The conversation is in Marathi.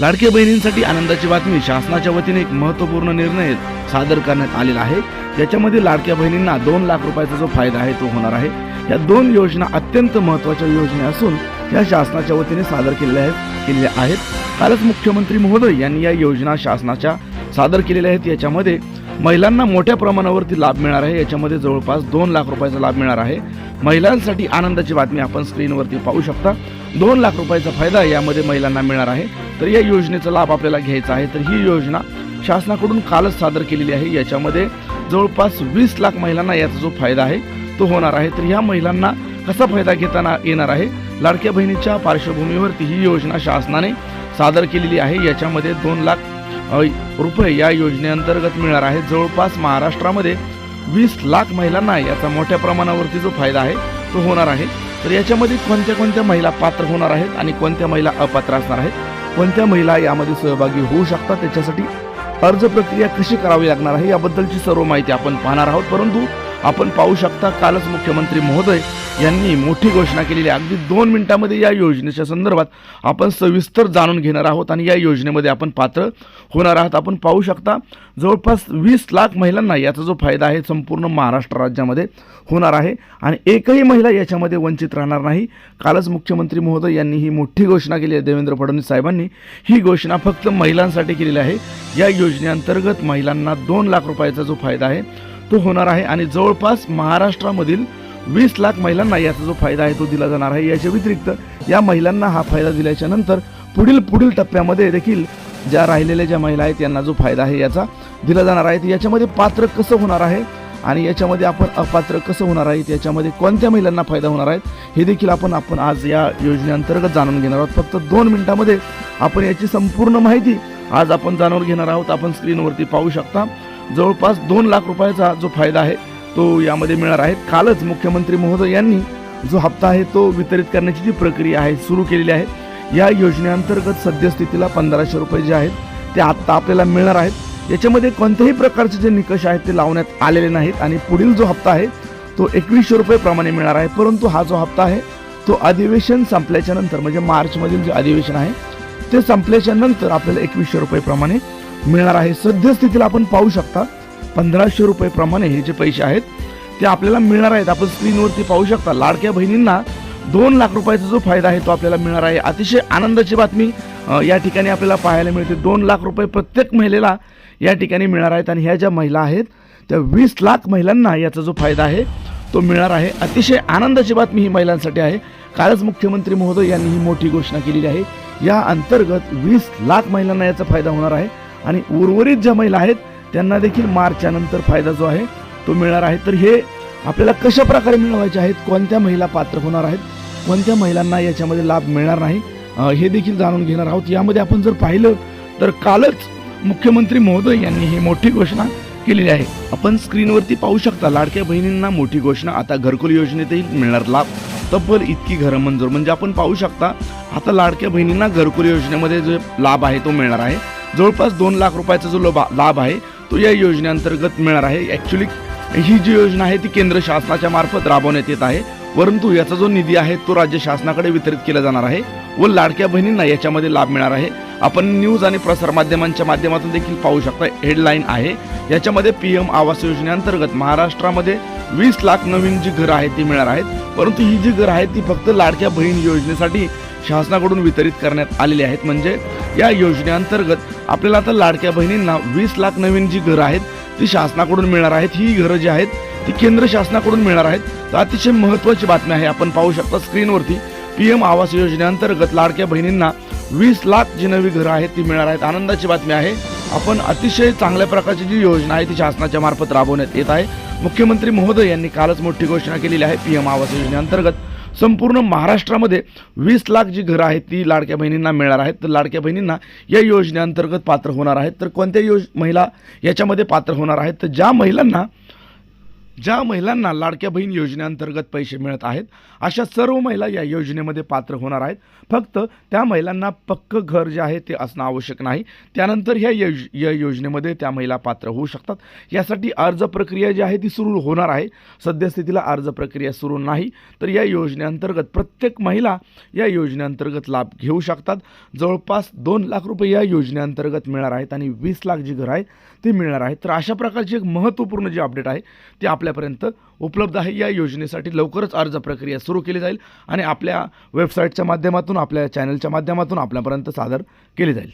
लाडक्या बहिणींसाठी आनंदाची बातमी शासनाच्या वतीने एक महत्त्वपूर्ण निर्णय सादर करण्यात आलेला आहे. याच्यामध्ये लाडक्या बहिणींना दोन लाख रुपयाचा जो फायदा आहे तो होणार आहे. या दोन योजना अत्यंत महत्त्वाच्या योजना असून या शासनाच्या वतीने सादर केलेल्या आहेत केलेल्या आहेत. कालच मुख्यमंत्री महोदय यांनी या योजना शासनाच्या सादर केलेल्या आहेत. याच्यामध्ये महिलांना मोठ्या प्रमाणावरती लाभ मिळणार आहे. याच्यामध्ये जवळपास दोन लाख रुपयाचा लाभ मिळणार आहे. महिलांसाठी आनंदाची बातमी आपण स्क्रीनवरती पाहू शकता. दोन लाख रुपयाचा फायदा यामध्ये महिलांना मिळणार आहे. तर या योजनेचा लाभ आपल्याला घ्यायचा आहे. तर ही योजना शासनाकडून कालच सादर केलेली आहे. याच्यामध्ये जवळपास वीस लाख महिलांना याचा जो फायदा आहे तो होणार आहे. तर ह्या महिलांना कसा फायदा घेताना येणार आहे? लाडक्या बहिणीच्या पार्श्वभूमीवरती ही योजना शासनाने सादर केलेली आहे. याच्यामध्ये दोन लाख रुपये या योजनेअंतर्गत मिळणार आहे. जवळपास महाराष्ट्रामध्ये वीस लाख महिलांना याचा मोठ्या प्रमाणावरती जो फायदा आहे तो होणार आहे. तर याच्यामध्ये कोणत्या कोणत्या महिला पात्र होणार आहेत आणि कोणत्या महिला अपात्र असणार आहेत? कोणत्या महिला यामध्ये सहभागी होऊ शकतात? त्याच्यासाठी अर्ज प्रक्रिया कशी करावी लागणार आहे? याबद्दलची सर्व माहिती आपण पाहणार आहोत. परंतु आपण पाहू शकता कालच मुख्यमंत्री महोदय यांनी मोठी घोषणा केलेली आहे. अगदी दोन मिनिटांमध्ये या योजनेच्या संदर्भात आपण सविस्तर जाणून घेणार आहोत आणि या योजनेमध्ये आपण पात्र होणार आहात. आपण पाहू शकता जवळपास वीस लाख महिलांना याचा जो फायदा आहे संपूर्ण महाराष्ट्र राज्यामध्ये होणार आहे. आणि एकही महिला याच्यामध्ये वंचित राहणार नाही. कालच मुख्यमंत्री महोदय यांनी ही मोठी घोषणा केली आहे. देवेंद्र फडणवीस साहेबांनी ही घोषणा फक्त महिलांसाठी केलेली आहे. या योजनेअंतर्गत महिलांना दोन लाख रुपयाचा जो फायदा आहे तो होणार आहे आणि जवळपास महाराष्ट्रामधील वीस लाख महिलांना याचा जो फायदा आहे तो दिला जाणार आहे. याच्या व्यतिरिक्त या महिलांना हा फायदा दिल्याच्या नंतर पुढील पुढील टप्प्यामध्ये देखील ज्या राहिलेल्या ज्या महिला आहेत यांना जो फायदा आहे याचा दिला जाणार आहे. याच्यामध्ये पात्र कसं होणार आहे आणि याच्यामध्ये आपण अपात्र कसं होणार आहे याच्यामध्ये कोणत्या महिलांना फायदा होणार आहे हे देखील आपण आपण आज या योजनेअंतर्गत जाणून घेणार आहोत. फक्त दोन मिनिटामध्ये आपण याची संपूर्ण माहिती आज आपण जाणून घेणार आहोत. आपण स्क्रीनवरती पाहू शकता. जवळपास दोन लाख रुपयाचा जो फायदा आहे तो यामध्ये मिळणार आहे. कालच मुख्यमंत्री महोदय यांनी जो हप्ता आहे तो वितरित करण्याची जी प्रक्रिया आहे सुरू केलेली आहे या योजनेअंतर्गत सद्यस्थितीला पंधराशे रुपये जे आहेत ते आत्ता आपल्याला मिळणार आहेत. याच्यामध्ये कोणत्याही प्रकारचे जे निकष आहेत ते लावण्यात आलेले नाहीत आणि पुढील जो हप्ता आहे तो एकवीसशे रुपये प्रमाणे मिळणार आहे. परंतु हा जो हप्ता आहे तो अधिवेशन संपल्याच्या नंतर म्हणजे मार्चमधील जे अधिवेशन आहे ते संपल्याच्या नंतर आपल्याला एकवीसशे रुपये प्रमाणे मिळणार आहे. सद्यस्थितीला आपण पाहू शकता. पंधराशे रुपये प्रमाणे हे जे पैसे आहेत ते आपल्याला मिळणार आहेत. आपण स्क्रीनवरती पाहू शकता लाडक्या बहिणींना दोन लाख रुपयाचा जो फायदा आहे तो आपल्याला मिळणार आहे. अतिशय आनंदाची बातमी या ठिकाणी आपल्याला पाहायला मिळते. दोन लाख रुपये प्रत्येक महिलेला या ठिकाणी मिळणार आहेत. आणि ह्या ज्या महिला आहेत त्या वीस लाख महिलांना याचा जो फायदा आहे तो मिळणार आहे. अतिशय आनंदाची बातमी ही महिलांसाठी आहे. कालच मुख्यमंत्री महोदय यांनी ही मोठी घोषणा केलेली आहे. या अंतर्गत वीस लाख महिलांना याचा फायदा होणार आहे. आणि उर्वरित ज्या महिला आहेत त्यांना देखील मार्चच्या नंतर फायदा जो आहे तो मिळणार आहे. तर हे आपल्याला कशा प्रकारे मिळवायचे आहेत कोणत्या महिला पात्र होणार आहेत कोणत्या महिलांना याच्यामध्ये लाभ मिळणार नाही हे देखील जाणून घेणार आहोत. यामध्ये आपण जर पाहिलं तर कालच मुख्यमंत्री महोदय यांनी ही मोठी घोषणा केलेली आहे. आपण स्क्रीनवरती पाहू शकता लाडक्या बहिणींना मोठी घोषणा आता घरकुल योजनेतही मिळणार लाभ. तब्बल इतकी घरं मंजूर. म्हणजे आपण पाहू शकता आता लाडक्या बहिणींना घरकुल योजनेमध्ये जो लाभ आहे तो मिळणार आहे. जवळपास दोन लाख रुपयाचा जो लोबा- लाभ आहे तो या योजनेअंतर्गत मिळणार आहे. ॲक्च्युली ही जी योजना आहे ती केंद्र शासनाच्या मार्फत राबवण्यात येत आहे. परंतु याचा जो निधी आहे तो राज्य शासनाकडे वितरित केला जाणार आहे व लाडक्या बहिणींना याच्यामध्ये लाभ मिळणार आहे. आपण न्यूज आणि प्रसारमाध्यमांच्या माध्यमातून देखील पाहू शकता हेडलाईन आहे. याच्यामध्ये पी एम आवास योजनेअंतर्गत महाराष्ट्रामध्ये वीस लाख नवीन जी घरं आहेत ती मिळणार आहेत. परंतु ही जी घरं आहेत ती फक्त लाडक्या बहीण योजनेसाठी शासनाकडून वितरित करण्यात आलेले आहेत. म्हणजे या योजनेअंतर्गत आपल्याला आता लाडक्या बहिणींना वीस लाख नवीन जी घरं आहेत ती शासनाकडून मिळणार आहेत. ही घरं जी आहेत ती केंद्र शासनाकडून मिळणार आहेत. तर अतिशय महत्त्वाची बातमी आहे. आपण पाहू शकता स्क्रीनवरती पी एम आवास योजनेअंतर्गत लाडक्या बहिणींना वीस लाख जी नवी घरं आहेत ती मिळणार आहेत. आनंदाची बातमी आहे. आपण अतिशय चांगल्या प्रकारची जी योजना आहे ती शासनाच्या मार्फत राबवण्यात येत आहे. मुख्यमंत्री महोदय यांनी कालच मोठी घोषणा केलेली आहे पी एम आवास योजनेअंतर्गत. संपूर्ण महाराष्ट्रामध्ये वीस लाख जी घरं आहेत ती लाडक्या बहिणींना मिळणार आहेत. तर लाडक्या बहिणींना या योजनेअंतर्गत पात्र होणार आहेत. तर कोणत्या योज महिला याच्यामध्ये पात्र होणार आहेत. तर ज्या महिलांना ज्या महिलांना लाडक्या बहीण योजनेअंतर्गत पैसे मिळत आहेत अशा सर्व महिला या योजनेमध्ये पात्र होणार आहेत. फक्त त्या महिलांना पक्कं घर जे आहे ते असणं आवश्यक नाही. त्यानंतर ह्या योज या योजनेमध्ये त्या महिला पात्र होऊ शकतात. यासाठी अर्ज प्रक्रिया जी आहे ती सुरू होणार आहे. सद्यस्थितीला अर्ज प्रक्रिया सुरू नाही तर या योजनेअंतर्गत प्रत्येक महिला या योजनेअंतर्गत लाभ घेऊ शकतात. जवळपास दोन लाख रुपये या योजनेअंतर्गत मिळणार आहेत आणि वीस लाख जी घर आहे ते मिळणार आहे तर अशा प्रकारची एक महत्त्वपूर्ण जी अपडेट आहे ती आपल्यापर्यंत उपलब्ध आहे. या योजनेसाठी लवकरच अर्ज प्रक्रिया सुरू केली जाईल आणि आपल्या वेबसाईटच्या माध्यमातून आपल्या चॅनलच्या माध्यमातून आपल्यापर्यंत सादर केली जाईल.